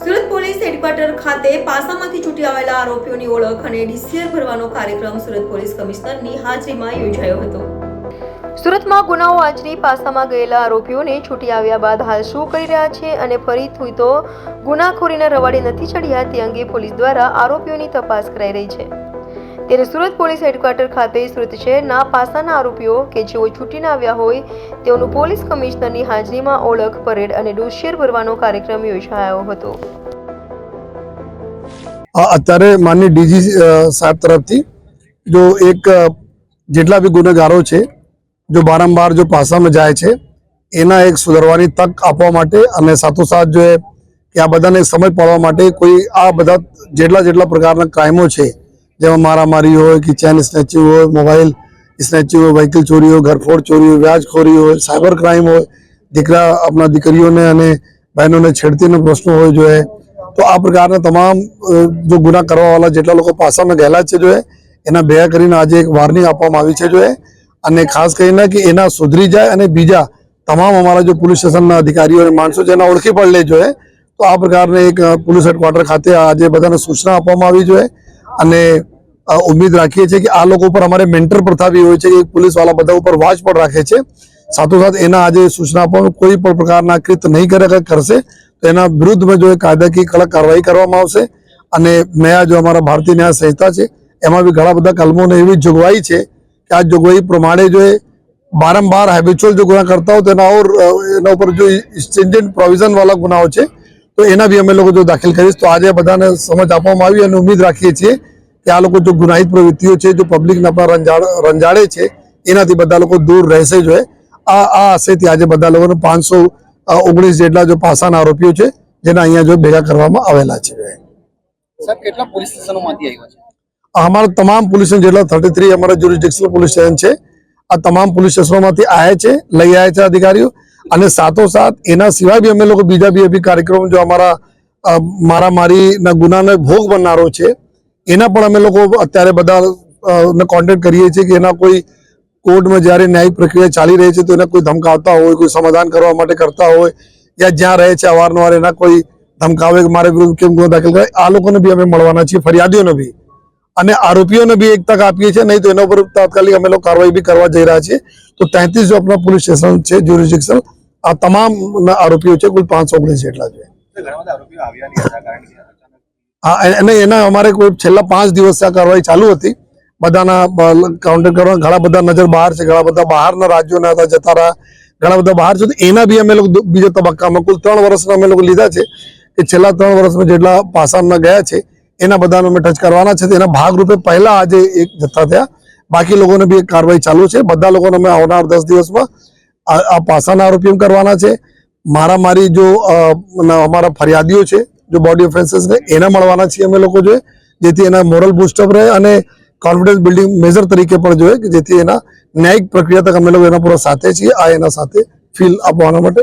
Surat police headquarter ખાતે પાસામાંથી છૂટી આવેલા આરોપીઓની ઓળખ અને ડીસીઆર ભરવાનો કાર્યક્રમ સુરત પોલીસ કમિશનરની હાજરીમાં યોજાયો હતો. સુરતમાં ગુનાઓ આચરી પાસામાં ગયેલા આરોપીઓને છૂટી આવ્યા બાદ હાલ શું કરી રહ્યા છે અને ફરીથી તો ગુનાખોરીના રવાડે નથી ચડ્યા તે અંગે પોલીસ દ્વારા આરોપીઓની તપાસ કરાઈ રહી છે. ત્યારે સુરત પોલીસ હેડક્વાર્ટર ખાતે સુરત શહેરના પાસાના આરોપીઓ કે જેઓ છૂટીને આવ્યા હોય, તેઓનું પોલીસ કમિશનરની હાજરીમાં ઓળખ, પરેડ અને ડોશિયર ભરવાનો કાર્યક્રમ યોજાયો હતો. અત્યારે માનની ડીજી સાહેબ તરફથી જો એક જેટલા બી ગુનેગારો છે, જો વારંવાર જો પાસામાં જાય છે, એના એક સુધારવાની તક આપવા માટે અને સાથોસાથ જો કે આ બધાને સમજ પાડવા માટે કોઈ આ બધા જેટલા જેટલા પ્રકારના ક્રાઇમો છે જેમાં મારામારી હોય, કે ચેન સ્નેચિંગ હોય મોબાઈલ સ્નેચિંગ હોય વ્હીકલ ચોરી હોય, ઘરફોડ ચોરી હોય, વ્યાજખોરી હોય સાયબર ક્રાઇમ હોય, દીકરા આપણા દીકરીઓને અને બહેનોને છેડતીનો પ્રશ્નો હોય જો તો આ પ્રકારના તમામ જો ગુના કરવાવાળા જેટલા લોકો પાસામાં ગયેલા છે જો એના બે કરીને આજે એક વાર્નિંગ આપવામાં આવી છે જો અને ખાસ કરીને કે એના સુધરી જાય અને બીજા તમામ અમારા જો પોલીસ સ્ટેશનના અધિકારીઓ અને માણસો છે ઓળખી પણ લે જોઈએ તો આ પ્રકારની એક પોલીસ હેડક્વાર્ટર ખાતે આજે બધાને સૂચના આપવામાં આવી જોઈએ અને ઉમ્મીદ રાખીએ છીએ કે આ લોકો ઉપર અમારે મેન્ટર પ્રથા બી હોય છે કે પોલીસવાળા બધા ઉપર વાચ પણ રાખે છે. સાથોસાથ એના આજે સૂચના પણ કોઈ પણ પ્રકારના કૃત નહીં કરે કરશે, તો એના વિરુદ્ધમાં જો એ કાયદાકીય કડક કાર્યવાહી કરવામાં આવશે. અને નયા જો અમારા ભારતીય ન્યાય સંહિતા છે, એમાં બી ઘણા બધા કલમોને એવી જોગવાઈ છે કે આ જોગવાઈ પ્રમાણે જો એ બારંબાર હેબિચ્યુઅલ જો ગુના કરતા હોય, તો એના એના ઉપર જો સ્ટ્રિન્જન્ટ પ્રોવિઝન ગુનાઓ છે તો એના બી અમે લોકો જો દાખલ કરીશ તો આજે બધાને સમજ આપવામાં આવી અને ઉમ્મીદ રાખીએ છીએ કે આ લોકો જો ગુનાહિત પ્રવૃત્તિઓ છે જો પબ્લિકને આપણા રંજાડ રંજાડે છે એનાથી બધા લોકો દૂર રહેશે જોઈએ આ આ આશયથી આજે બધા લોકોને પાંચસો ઓગણીસ જેટલા જો પાસાના આરોપીઓ છે જેના અહીંયા જો ભેગા કરવામાં આવેલા છે. અમારા તમામ પોલીસ સ્ટેશન જેટલા થર્ટી થ્રી અમારા જ્યુરિસ્ડિક્શનલ પોલીસ સ્ટેશન છે આ તમામ પોલીસ સ્ટેશનોમાંથી આવ્યા છે લઈ આવ્યા છે અધિકારીઓ. અને સાથોસાથ એના સિવાય બી અમે લોકો બીજા બી અભી કાર્યક્રમ જો અમારા મારામારીના ગુનાનો ભોગ બનનારો છે, એના પણ અમે લોકો અત્યારે બધા કોન્ટેક્ટ કરીએ છીએ કે એના કોઈ કોર્ટમાં જ્યારે ન્યાય પ્રક્રિયા ચાલી રહી છે તો એના કોઈ ધમકાવતા હોય, કોઈ સમાધાન કરવા માટે કરતા હોય યા જ્યાં રહે છે અવારનવાર એના કોઈ ધમકાવે કે મારે વિરુદ્ધ કેમ ગુનો દાખલ કરે આ લોકોને બી અમે મળવાના છીએ, ફરિયાદીઓને બી. અને આરોપીઓને બી એક તક આપીએ છીએ, નહીં તો એના ઉપર તાત્કાલિક અમે લોકો કાર્યવાહી બી કરવા જઈ રહ્યા છીએ. તો તેત્રીસ જો આપણા પોલીસ સ્ટેશન છે જ્યુરિસ્ડિક્શન આ તમામ આરોપીઓ છે કુલ પાંચસો ઓગણીસ જેટલા છે. હા એના અમારે કોઈ છેલ્લા પાંચ દિવસ આ કાર્યવાહી ચાલુ હતી. બધાના કાઉન્ટર કરવા ઘણા બધા નજર બહાર છે ઘણા બધા બહારના રાજ્યોના હતા જતા રહ્યા. ઘણા બધા બહાર છે તો એના બી અમે લોકો બીજા તબક્કામાં કુલ ત્રણ વર્ષના અમે લોકો લીધા છે. કે છેલ્લા ત્રણ વર્ષમાં જેટલા પાસામાં ગયા છે એના બધાને અમે ટચ કરવાના છે. એના ભાગરૂપે પહેલા આજે એક જથ્થા થયા. બાકી લોકોને બી એક કાર્યવાહી ચાલુ છે. બધા લોકોને અમે આવનાર દસ દિવસમાં આ પાસાના આરોપી કરવાના છે. મારામારી જો અમારા ફરિયાદીઓ છે, જો બોડી ઓફેન્સીસ ને, એના મળવાના છીએ અમે લોકો જોઈએ, જેથી એના મોરલ બુસ્ટઅપ રહે અને કોન્ફિડન્સ બિલ્ડિંગ મેજર તરીકે પણ જોઈએ, કે જેથી એના ન્યાયિક પ્રક્રિયા તક અમે લોકો એના પૂરા સાથે છીએ, આ એના સાથે ફીલ આપવાના માટે